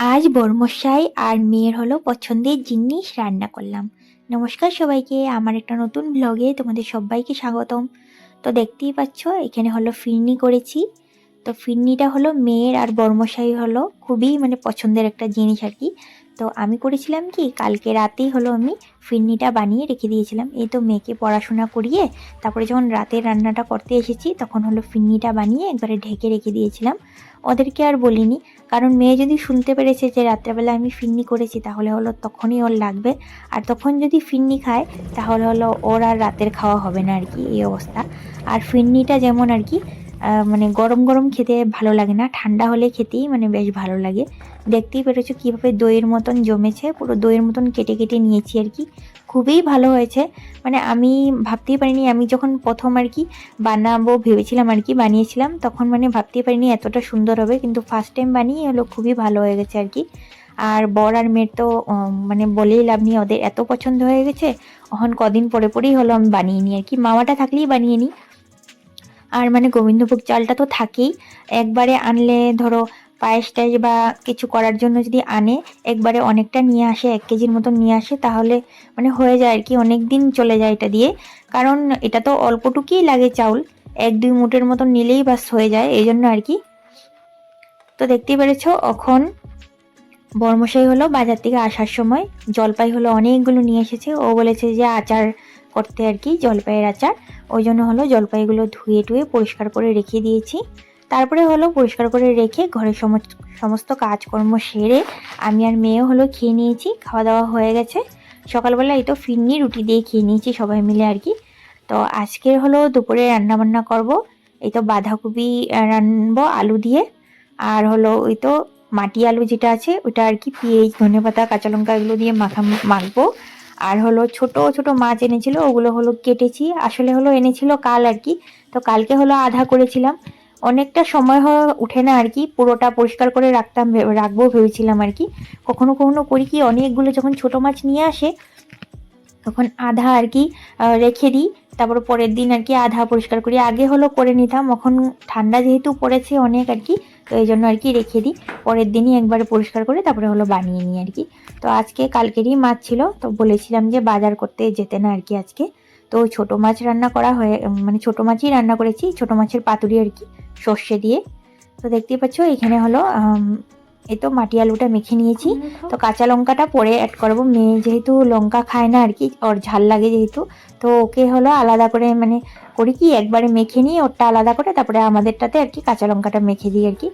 আজ বর্মশাই আর মেয়ের হলো পছন্দের জিনিস রান্না করলাম। নমস্কার সবাইকে, আমার একটা নতুন ব্লগে তোমাদের সবাইকে স্বাগতম। তো দেখতেই পাচ্ছ, এখানে হলো ফিরনি করেছি। তো ফিরনিটা হলো মেয়ের আর বর্মশাই হলো খুবই মানে পছন্দের একটা জিনিস আর কি। তো আমি করেছিলাম কি, কালকে রাতেই হলো আমি ফিরনিটা বানিয়ে রেখে দিয়েছিলাম। এই তো মেয়েকে পড়াশোনা করিয়ে তারপরে যখন রাতে রান্নাটা করতে এসেছি, তখন হলো ফিরনিটা বানিয়ে একবারে ঢেকে রেখে দিয়েছিলাম। ওদেরকে আর বলিনি, কারণ মেয়ে যদি শুনতে পেরেছে যে রাত্রেবেলা আমি ফিরনি করেছি, তাহলে হলো তখনই ওর লাগবে। আর তখন যদি ফিরনি খায়, তাহলে হলো ওর আর রাতের খাওয়া হবে না আর কি, এই অবস্থা। আর ফিরনিটা যেমন আর কি মানে গরম গরম খেতে ভালো লাগে না। ঠান্ডা হলে খেতেই মানে বেশ ভালো লাগে। দেখতেই পেরেছ কীভাবে দইয়ের মতন জমেছে। পুরো দইয়ের মতন কেটে কেটে নিয়েছি আর কি। খুবই ভালো হয়েছে। মানে আমি ভাবতেই পারিনি, আমি যখন প্রথম আর কি বানাবো ভেবেছিলাম আর কি, বানিয়েছিলাম, তখন মানে ভাবতেই পারিনি এতটা সুন্দর হবে। কিন্তু ফার্স্ট টাইম বানিয়ে হলো, খুবই ভালো হয়ে গেছে আর কি। আর বর আর মেয়ের তো মানে বলেই লাভ নেই, ওদের এত পছন্দ হয়ে গেছে। এখন কদিন পরে পরেই হলো আমি বানিয়ে নিই আর কি। মামাটা থাকলেই বানিয়ে নিই। আর মানে গোবিন্দভোগ চালটা তো থাকেই। একবারে আনলে ধরো পায়েস টায়েস বা কিছু করার জন্য যদি আনে, একবারে অনেকটা নিয়ে আসে, এক কেজির মতন নিয়ে আসে, তাহলে মানে হয়ে যায় আর কি অনেক দিন চলে যায় এটা দিয়ে। কারণ এটা তো অল্পটুকুই লাগে চাউল, এক দুই মুটের মতন নিলেই বাস হয়ে যায় এই জন্য আর কি। তো দেখতেই পেরেছ, এখন বর্মশাই হলো বাজার থেকে আসার সময় জলপাই হলো অনেকগুলো নিয়ে এসেছে। ও বলেছে যে আচার করতে আর কি জলপাইয়ের আচার। ওই জন্য হলো জলপাইগুলো ধুয়ে টুয়ে পরিষ্কার করে রেখে দিয়েছি। তারপরে হলো পরিষ্কার করে রেখে ঘরের সমস্ত কাজকর্ম সেরে আমি আর মেয়েও হলো খেয়ে নিয়েছি, খাওয়া দাওয়া হয়ে গেছে। সকালবেলা এই তো ফিরনি, রুটি দিয়ে খেয়ে নিয়েছি সবাই মিলে আর কি। তো আজকের হলো দুপুরে রান্না বান্না করব। এই তো বাঁধাকপি রানবো আলু দিয়ে। আর হলো ওই তো মাটি আলু যেটা আছে, ওটা আর কি পেঁয়াজ ধনে পাতা কাঁচা লঙ্কা এগুলো দিয়ে মাখা, মাখবো। আর হলো ছোট ছোট মাছ এনেছিল, ওগুলো হলো কেটেছি। আসলে হলো এনেছিল কাল আর কি, তো কালকে হলো আধা করেছিলাম। অনেকটা সময় হয়ে উঠে না আর কি, পুরোটা পরিষ্কার করে রাখতাম রাখব ভেবেছিলাম আর কি। কখনো কখনো করি কি, অনেকগুলো যখন ছোট মাছ নিয়ে আসে, তখন আধা আর কি রেখে দিই। তারপর পরের দিন আর কি আধা পরিষ্কার করি। আগে হলো করে নিতাম, এখন ঠান্ডা যেহেতু পড়েছে অনেক আর কি তো এই জন্য আর কি রেখে দিই। পরের দিনই একবারে পরিষ্কার করে তারপরে হলো বানিয়ে নিই আর কি। তো আজকে কালকেরই মাছ ছিল, তো বলেছিলাম যে বাজার করতে যেতে না আর কি আজকে। তো ছোট মাছ রান্না করা হয়ে মানে ছোট মাছই রান্না করেছি, ছোট মাছের পাতুরি আর কি, সর্ষে দিয়ে। তো দেখতেই পাচ্ছ, এখানে হলো এই তো মাটি আলুটা মেখে নিয়েছি। তো কাঁচা লঙ্কাটা পরে অ্যাড করব। মেয়ে যেহেতু লঙ্কা খায় না আর কি ওর ঝাল লাগে যেহেতু। তো ওকে হলো আলাদা করে মানে করি কি একবারে মেখে নিয়ে ওরটা আলাদা করে তারপরে আমাদেরটাতে আর কি কাঁচা লঙ্কাটা মেখে দিই আর কি।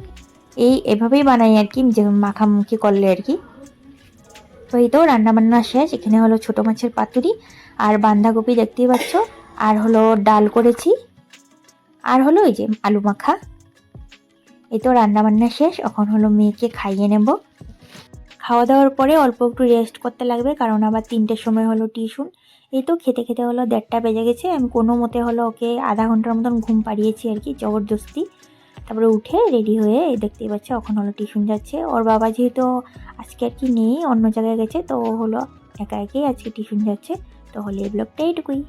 এই এভাবেই বানাই আর কি যে মাখামুখি করলে আর কি। তো এই তো রান্নাবান্না শেষ এখানে হলো ছোটো মাছের পাতুরি আর বাঁধাকপি দেখতেই পাচ্ছ। আর হলো ডাল করেছি। আর হলো ওই যে আলু মাখা। এই তো রান্নাবান্না শেষ, এখন হলো মেয়েকে খাইয়ে নেব। খাওয়া দাওয়ার পরে অল্প একটু রেস্ট করতে লাগবে, কারণ আবার তিনটের সময় হলো টিউশন। এই তো খেতে খেতে হলো দেড়টা বেজে গেছে, আমি কোনো মতে হলো ওকে আধা ঘণ্টার মতন ঘুম পাড়িয়েছি আর কি, জবরদস্তি। তারপরে উঠে রেডি হয়ে দেখতেই পাচ্ছে এখন হলো টিউশন যাচ্ছে। ওর বাবা যেহেতু আজকে আর কি নেই, অন্য জায়গায় গেছে, তো হলো একা একাই আজকে টিউশন যাচ্ছে। তো হলে এই ব্লগটা এইটুকুই।